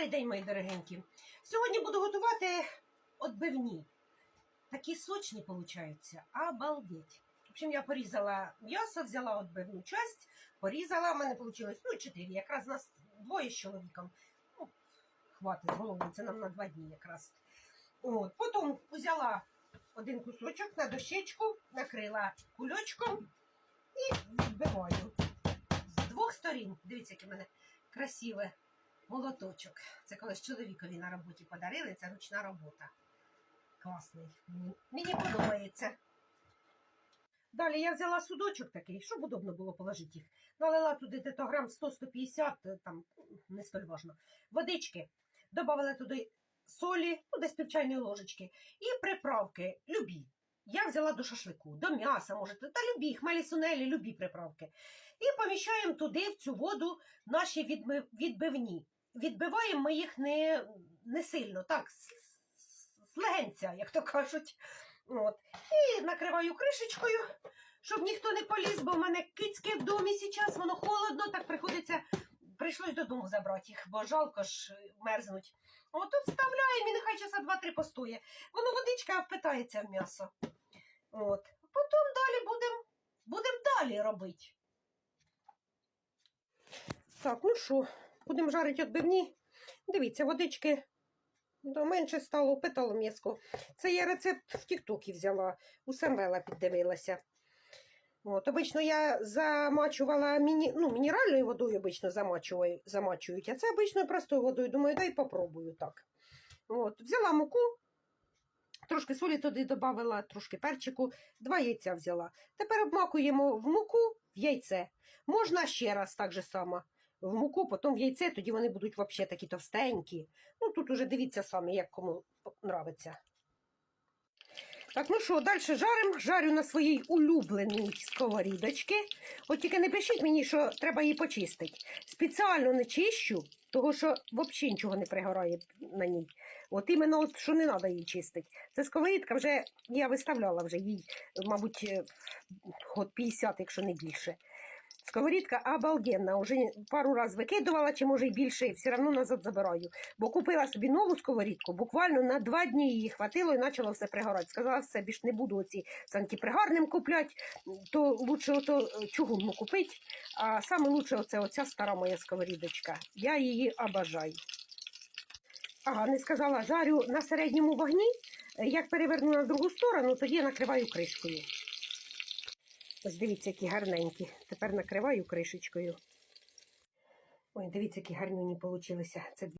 Добрий день, мої дорогенькі. Сьогодні буду готувати отбивні. Такі сочні получаються. Обалдеть. В общем, я порізала м'ясо, взяла отбивну часть, порізала. У мене вийшло ну, 4. Якраз нас двоє з чоловіком. Ну, хватить з головою, це нам на два дні якраз. От. Потім взяла один кусочок на дощечку, накрила кульочком і відбиваю. З двох сторін. Дивіться, яке в мене красиве молоточок. Це колись чоловікові на роботі подарили, це ручна робота. Класний. Мені, подобається. Далі я взяла судочок такий, щоб удобно було положити їх. Налила туди десь грам 100-150, е, там не столь важно. Водички. Добавила туди солі, ну десь півчайної ложечки. І приправки любі. Я взяла до шашлику, до м'яса, можете, та любі, хмелі сунелі, любі приправки. І поміщаємо туди, в цю воду, наші відбивні. Відбиваємо ми їх не, не сильно, так, з, легенця, як то кажуть. От. І накриваю кришечкою, щоб ніхто не поліз, бо в мене кицьки в домі зараз, воно холодно, так приходиться. Прийшлось додому забрати їх, бо жалко ж е, мерзнуть. От тут вставляємо і нехай часа два-три постоє. Воно водичка впитається в м'ясо. От. Потім далі будемо будем далі робити. Так, ну що, будемо жарити відбивні. Дивіться, водички да, менше стало, питало м'яско. Це я рецепт в Тіктокі взяла, у Самвела піддивилася. От, обично я замачувала міні... ну, мінеральною водою обично замачую... замачують, а це обичною простою водою. Думаю, дай попробую так. От, взяла муку, трошки солі туди додавала, трошки перчику, два яйця взяла. Тепер обмакуємо в муку в яйце. Можна ще раз так же само. В муку, потім в яйце, тоді вони будуть взагалі такі товстенькі. Ну тут уже дивіться самі, як кому подобається. Так, ну що, далі жаримо. Жарю на своїй улюбленій сковорідочці. От тільки не пишіть мені, що треба її почистити. Спеціально не чищу, тому що взагалі нічого не пригорає на ній. От іменно, от, що не треба її чистити. Це сковорідка вже я виставляла вже їй, мабуть, е, год 50, якщо не більше. Сковорідка обалденна. Уже пару разів викидувала, чи може й більше, все одно назад забираю. Бо купила собі нову сковорідку, буквально на два дні її хватило і почало все пригорати. Сказала, все, більш не буду оці з антипригарним купляти, то лучше ото е, чугунну купити. А саме лучше оце оця стара моя сковорідочка. Я її обожаю. Ага, не сказала, жарю на середньому вогні. Як переверну на другу сторону, тоді я накриваю кришкою. Ось дивіться, які гарненькі. Тепер накриваю кришечкою. Ой, дивіться, які гарнюні получилися. Це